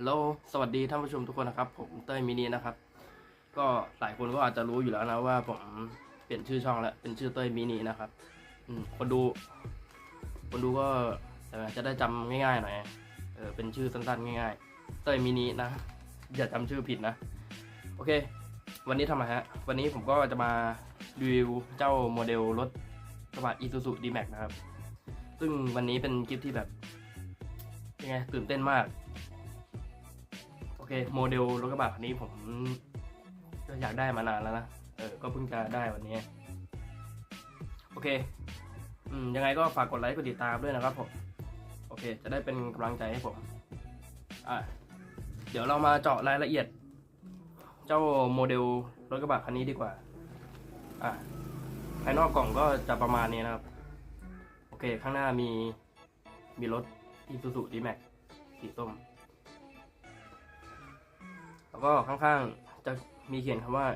ฮัลโหล สวัสดีท่านผู้ชมทุกคนนะครับ ผมเต้ยมินีนะครับ ก็หลายคนก็อาจจะรู้อยู่แล้วนะว่าผมเปลี่ยนชื่อช่องแล้ว เป็นชื่อเต้ยมินีนะครับอืมคนดู คนดูก็จะได้จำง่ายๆหน่อย เออ เป็นชื่อสั้นๆง่ายๆ เต้ยมินีนะ อย่าจำชื่อผิดนะ โอเค วันนี้ทำไมฮะ วันนี้ผมก็จะมารีวิวเจ้าโมเดลรถกระบะ Isuzu D-Max นะครับ ซึ่งวันนี้เป็นคลิปที่แบบยังไงตื่นเต้นมาก เคโมเดลรถกระบะคันนี้ผมก็อยากได้มานานแล้วนะ เออ ก็เพิ่งจะได้วันนี้ โอเค อืม ยังไงก็ฝากกดไลค์ กดติดตามด้วยนะครับผม โอเค จะได้เป็นกำลังใจให้ผม อะ เดี๋ยวเรามาเจาะรายละเอียด เจ้าโมเดลรถกระบะคันนี้ดีกว่า อะ ภายนอกกล่องก็จะประมาณนี้นะครับ โอเค ข้างหน้ามี มีรถ Isuzu D-Max สีส้ม แล้วก็ข้างๆจะมีเขียนคำว่า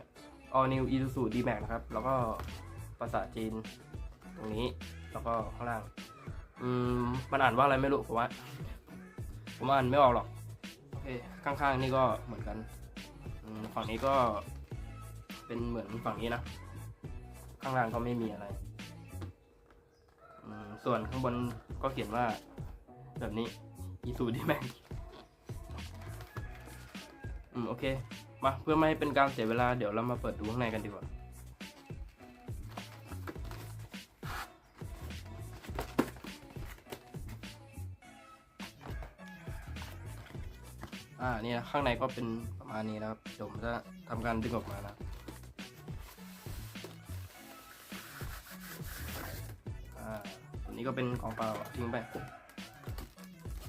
All New Isuzu D-Max นะครับ แล้วก็ภาษาจีนตรงนี้ แล้วก็ข้างล่าง อืม มันอ่านว่าอะไรไม่รู้ผมว่า ผมอ่านไม่ออกหรอก โอเค ข้างๆนี่ก็เหมือนกัน ฝั่งนี้ก็เป็นเหมือนฝั่งนี้นะ ข้างล่างก็ไม่มีอะไร ส่วนข้างบนก็เขียนว่าแบบนี้ Isuzu D-Max อืมโอเค มาเพื่อไม่ให้เป็นการเสียเวลาเดี๋ยวเรามาเปิดดูข้างในกันดีกว่า อ่านี่นะข้างในก็เป็นประมาณนี้นะครับเดี๋ยวผมจะทำการดึงออกมานะอ่าตัวนี้ก็เป็นของเปล่าทิ้งไป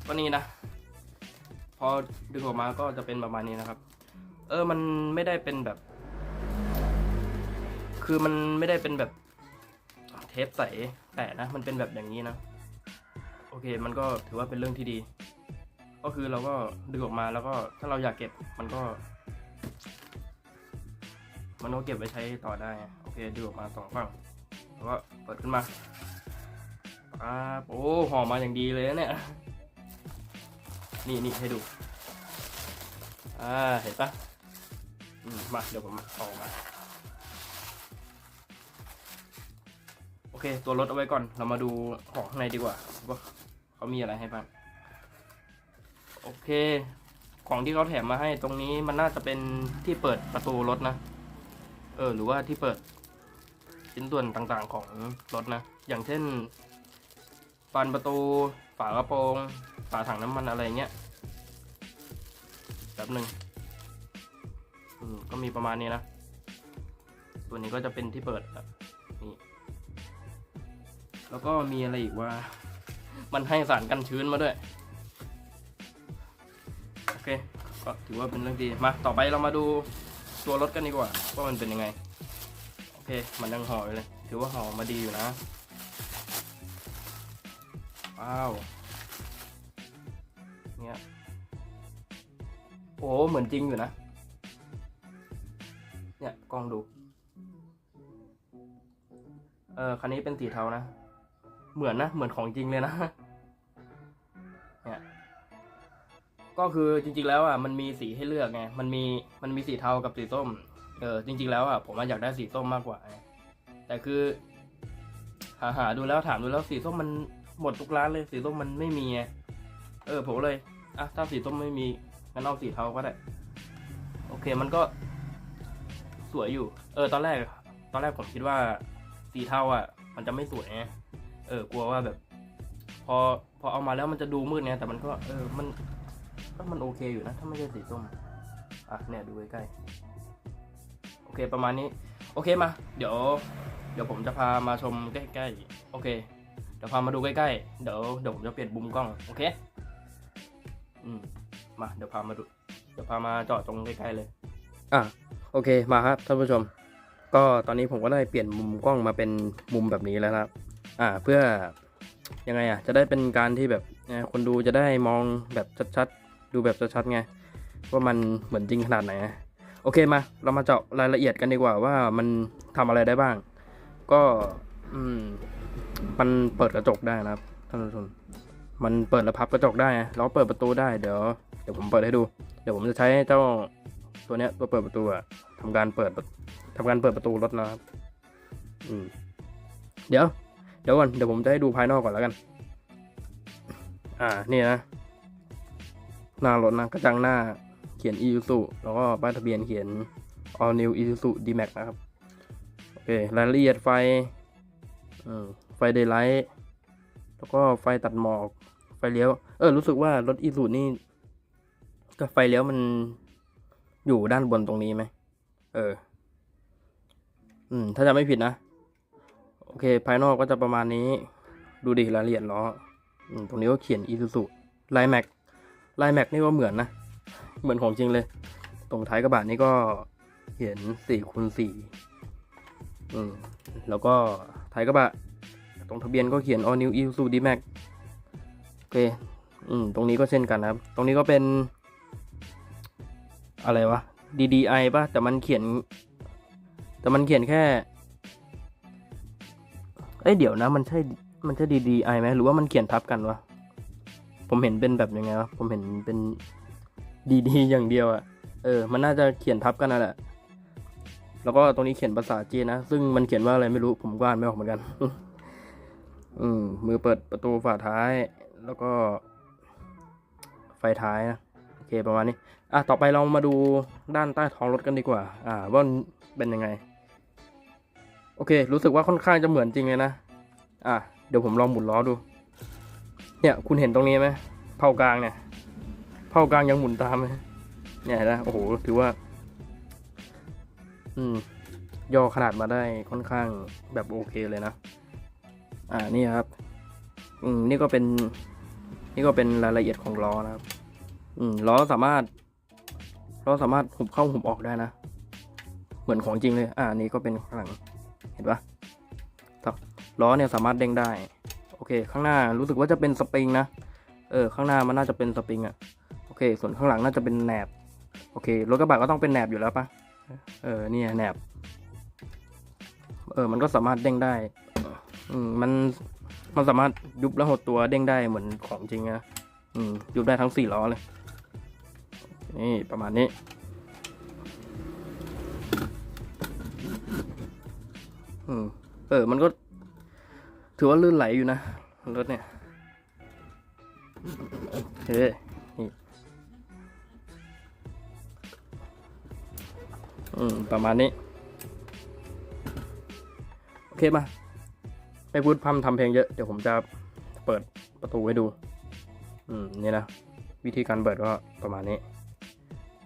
ก็นี่นะ อดึงออกมาก็จะเป็นประมาณนี้นะครับ เออมันไม่ได้เป็นแบบ คือมันไม่ได้เป็นแบบเทปใสแต่นะมันเป็นแบบอย่างนี้นะ โอเค มันก็ถือว่าเป็นเรื่องที่ดี ก็คือเราก็ดึงออกมาแล้วก็ถ้าเราอยากเก็บมันก็ มันก็เก็บไว้ใช้ต่อได้ โอเคดึงออกมาสองฝั่งแล้วก็เปิดขึ้นมาอ่าโอ้ห่อมาอย่างดีเลยนะเนี่ยนี่นี่ให้ดู อ่า เห็นปะมา เดี๋ยวผมเอาออกมา โอเค ตัวรถเอาไว้ก่อน เรามาดูของข้างในดีกว่าว่าเขามีอะไรให้บ้าง โอเค ของที่เขาแถมมาให้ตรงนี้มันน่าจะเป็นที่เปิดประตูรถนะ เออ หรือว่าที่เปิดชิ้นส่วนต่างๆของรถนะ อย่างเช่นบานประตู ฝากระโปรง ฝาถังน้ำมันอะไรเงี้ย แบบหนึ่งก็มีประมาณนี้นะ ตัวนี้ก็จะเป็นที่เปิดแบบนี่แล้วก็มีอะไรอีกว่า มันให้สารกันชื้นมาด้วย โอเค ก็ถือว่าเป็นเรื่องดี มา ต่อไปเรามาดูตัวรถกันดีกว่า ว่ามันเป็นยังไง โอเค มันยังห่ออยู่เลย ถือว่าห่อมาดีอยู่นะ ว้าว เนี่ย โอ้เหมือนจริงอยู่นะ เนี่ยกล้องดู เออคันนี้เป็นสีเทานะ เหมือนนะ เหมือนของจริงเลยนะ เนี่ย ก็คือจริง ๆ แล้วอะ มันมีสีให้เลือกไง มันมี มันมีสีเทากับสีส้ม เออ จริง ๆ แล้วอะ ผมอยากได้สีส้มมากกว่า แต่คือ หาหาดูแล้วถามดูแล้วสีส้มมันหมดทุกร้านเลย สีส้มมันไม่มีไง เออ ผมเลย อะ ถ้าสีส้มไม่มี งั้นเอาสีเทาก็ได้ โอเคมันก็สวยอยู่ เออ ตอนแรก ตอนแรกผมคิดว่าสีเทาอะ มันจะไม่สวยไงเออกลัวว่าแบบ พอพอเอามาแล้วมันจะดูมืดไงแต่มันก็ เออมันก็มันโอเคอยู่นะ ถ้าไม่ใช่สีส้มอะเนี่ยดูใกล้ๆโอเคประมาณนี้ โอเคมา เดี๋ยว เดี๋ยวผมจะพามาชมใกล้ๆโอเค เดี๋ยวพามาดูใกล้ๆเดี๋ยวเดี๋ยวผมจะเปลี่ยนมุมกล้อง โอเค อืม มาเดี๋ยวพามาดูเดี๋ยวพามาเจาะตรงใกล้ๆเลย อะโอเคมาครับท่านผู้ชม ก็ตอนนี้ผมก็ได้เปลี่ยนมุมกล้องมาเป็นมุมแบบนี้แล้วนะครับ อ่าเพื่อยังไงอะจะได้เป็นการที่แบบคนดูจะได้มองแบบชัดๆดูแบบชัดๆไงว่ามันเหมือนจริงขนาดไหนโอเคมา เรามาเจาะรายละเอียดกันดีกว่าว่ามันทำอะไรได้บ้าง ก็อืมมันเปิดกระจกได้นะครับท่านผู้ชมมันเปิดและพับกระจกได้แล้วเปิดประตูได้เดี๋ยว เดี๋ยวผมเปิดให้ดู เดี๋ยวผมจะใช้เจ้าตัวเนี้ยตัวเปิดประตูอะทำการเปิดทำการเปิดประตูรถนะครับ อืม เดี๋ยว เดี๋ยวก่อน เดี๋ยวผมจะให้ดูภายนอกก่อนแล้วกัน อ่า นี่นะ หน้ารถนะ กระจังหน้า เขียน Isuzu แล้วก็ป้ายทะเบียนเขียน All New Isuzu D-Max นะครับ โอเค รายละเอียดไฟ อืม ไฟเดย์ไลท์ แล้วก็ไฟตัดหมอก ไฟเลี้ยว เออ รู้สึกว่ารถ Isuzu นี่ ก็ไฟเลี้ยวมันอยู่ด้านบนตรงนี้ไหม เออ อืม ถ้าจะไม่ผิดนะ โอเค ภายนอกก็จะประมาณนี้ ดูดิรายละเอียดล้ออืมตรงนี้ก็เขียน Isuzu ลายแม็กลแม็กนี่ก็เหมือนนะ เหมือนของจริงเลย ตรงท้ายกระบะนี่ก็เขียนสี่คูณสี่อืม แล้วก็ท้ายกระบะ ตรงทะเบียนก็เขียน All New Isuzu D-Max โอเค อืม ตรงนี้ก็เช่นกันนะครับ ตรงนี้ก็เป็น อะไรวะ DDI ป่ะ แต่มันเขียน แต่มันเขียนแค่ เอ้ยเดี๋ยวนะ มันใช่ มันใช่ DDI ไหมหรือว่ามันเขียนทับกันวะ ผมเห็นเป็นแบบยังไงวะ ผมเห็นเป็น DD อย่างเดียวอะเออ มันน่าจะเขียนทับกันนั่นแหละ แล้วก็ตรงนี้เขียนภาษาจีนนะ ซึ่งมันเขียนว่าอะไรไม่รู้ ผมก็อ่านไม่ออกเหมือนกัน อืม มือเปิดประตูฝาท้าย แล้วก็ ไฟท้ายนะ เคประมาณนี้อะต่อไปเรามาดูด้านใต้ท้องรถกันดีกว่า อ่าว่ามันเป็นยังไง โอเค รู้สึกว่าค่อนข้างจะเหมือนจริงเลยนะ อะเดี๋ยวผมลองหมุนล้อดู เนี่ยคุณเห็นตรงนี้ไหมเผากลางเนี่ยเผากลางยังหมุนตามเลยเนี่ยนไหมโอ้โหถือว่า อืมย่อขนาดมาได้ค่อนข้างแบบโอเคเลยนะ อ่านี่ครับ อืมนี่ก็เป็น นี่ก็เป็นรายละเอียดของล้อนะครับ อืมล้อสามารถล้อสามารถหุบเข้าหุบออกได้นะ เหมือนของจริงเลย อ่านี่ก็เป็นข้างหลัง เห็นปะล้อเนี่ยสามารถเด้งได้ โอเค ข้างหน้ารู้สึกว่าจะเป็นสปริงนะ เออ ข้างหน้ามันน่าจะเป็นสปริงอะโอเค ส่วนข้างหลังน่าจะเป็นแหนบ โอเค รถกระบะก็ต้องเป็นแหนบอยู่แล้วปะเออ เนี่ยแหนบ เออ มันก็สามารถเด้งได้ อืม มัน มันสามารถยุบแล้วหดตัวเด้งได้เหมือนของจริงนะ อืม ยุบได้ทั้งสี่ล้อเลย นี่ประมาณนี้ อืม เออ มันก็ ถือว่าลื่นไหลอยู่นะ รถเนี่ยโอเคนี่ อืม ประมาณนี้ โอเคมา ไม่พูดพร่ำทำเพลงเยอะ เดี๋ยวผมจะเปิดประตูให้ดู อืม นี่นะ วิธีการเปิดก็ประมาณนี้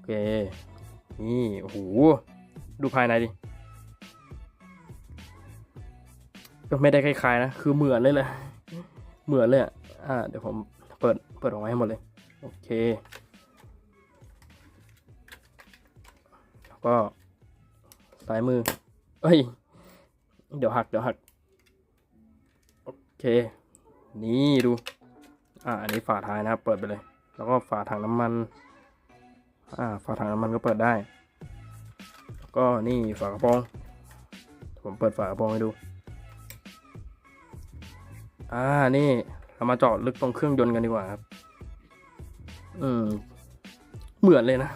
เค นี่ โอ้โห ดูภายในดิ ก็ไม่ได้คล้ายๆนะ คือเหมือนเลยแหละ เหมือนเลยอะ อ่า เดี๋ยวผมเปิด เปิดออกมาให้หมดเลย โอเค แล้วก็ซ้ายมือ เอ้ย เดี๋ยวหัก เดี๋ยวหัก โอเค นี่ดู อ่า อันนี้ฝาท้ายนะครับ เปิดไปเลย แล้วก็ฝาถังน้ำมัน อ่าฝาถังน้ำมันก็เปิดได้ ก็นี่ฝากระโปรงผมเปิดฝากระโปรงให้ดู อ่านี่เรามาเจาะลึกตรงเครื่องยนต์กันดีกว่าครับ อืม เหมือนเลยนะ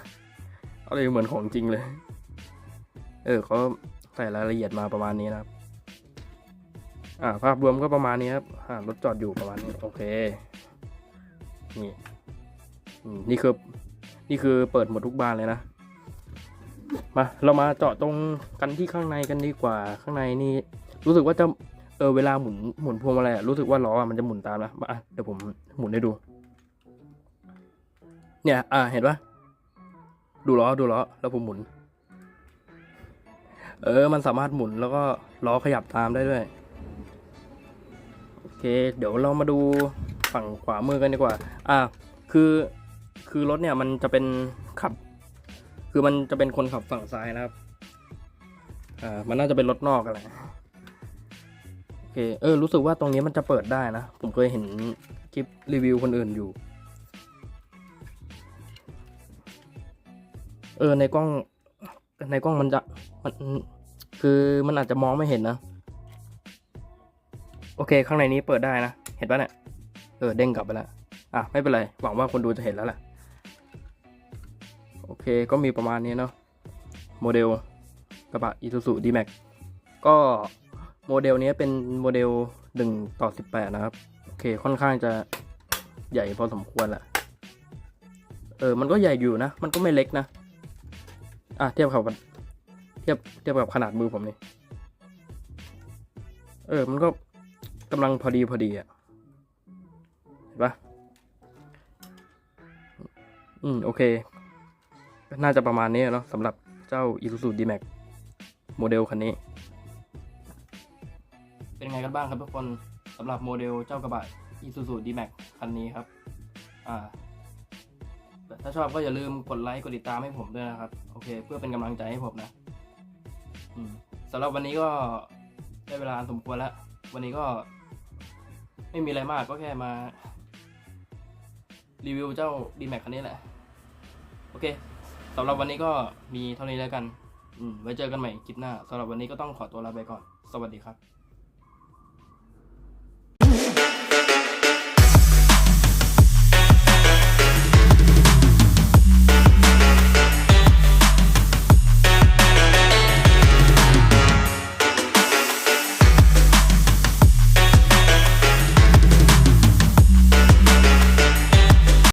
อะไรเหมือนของจริงเลย เออเขาใส่รายละเอียดมาประมาณนี้นะครับ อ่า ภาพรวมก็ประมาณนี้ครับอ่ารถจอดอยู่ประมาณนี้ โอเค นี่อืมนี่คือ นี่คือเปิดหมดทุกบานเลยนะ มาเรามาเจาะตรงกันที่ข้างในกันดีกว่าข้างในนี่รู้สึกว่าจะเออเวลาหมุนหมุนพวงมาลัยอะรู้สึกว่าล้อมันจะหมุนตามนะมาเดี๋ยวผมหมุนให้ดู เนี่ย อ่าเห็นปะดูล้อดูล้อแล้วผมหมุน เออ มันสามารถหมุนแล้วก็ล้อขยับตามได้ด้วยโอเค เดี๋ยวเรามาดูฝั่งขวามือกันดีกว่า อ่า คือ คือรถเนี่ยมันจะเป็นขับ คือมันจะเป็นคนขับฝั่งซ้ายนะครับ อ่า มันน่าจะเป็นรถนอกอะไรโอเค เออ รู้สึกว่าตรงนี้มันจะเปิดได้นะ ผมเคยเห็นคลิปรีวิวคนอื่นอยู่ เออ ในกล้อง ในกล้องมันจะ มันคือมันอาจจะมองไม่เห็นนะ โอเค ข้างในนี้เปิดได้นะ เห็นปะเนี่ย เออ เด้งกลับไปแล้ว อะ ไม่เป็นไร หวังว่าคนดูจะเห็นแล้วแหละ เคก็มีประมาณนี้เนาะโมเดลกระบะ Isuzu D-Max ก็โมเดลนี้เป็นโมเดล1ต่อ18 นะครับ โอเคค่อนข้างจะใหญ่พอสมควรแหละเออ มันก็ใหญ่อยู่นะ มันก็ไม่เล็กนะ อะ เทียบกับเทียบเทียบกับขนาดมือผมนี่ เออ มันก็กำลังพอดีพอดีอะ เห็นปะอืม โอเค น่าจะประมาณนี้เนาะสำหรับเจ้า Isuzu D-Max โมเดลคันนี้ เป็นไงกันบ้างครับทุกคนสำหรับโมเดลเจ้ากระบะ Isuzu D-Max คันนี้ครับ อ่าถ้าชอบก็อย่าลืมกดไลค์กดติดตามให้ผมด้วยนะครับ โอเค เพื่อเป็นกำลังใจให้ผมนะสำหรับวันนี้ก็ได้เวลาสมควรแล้ว วันนี้ก็ไม่มีอะไรมากก็แค่มา รีวิวเจ้า D-Max คันนี้แหละ โอเค สำหรับวันนี้ก็มีเท่านี้แล้วกัน อืมไว้เจอกันใหม่คลิปหน้าสำหรับวันนี้ก็ต้องขอตัวลาไปก่อน สวัสดีครับ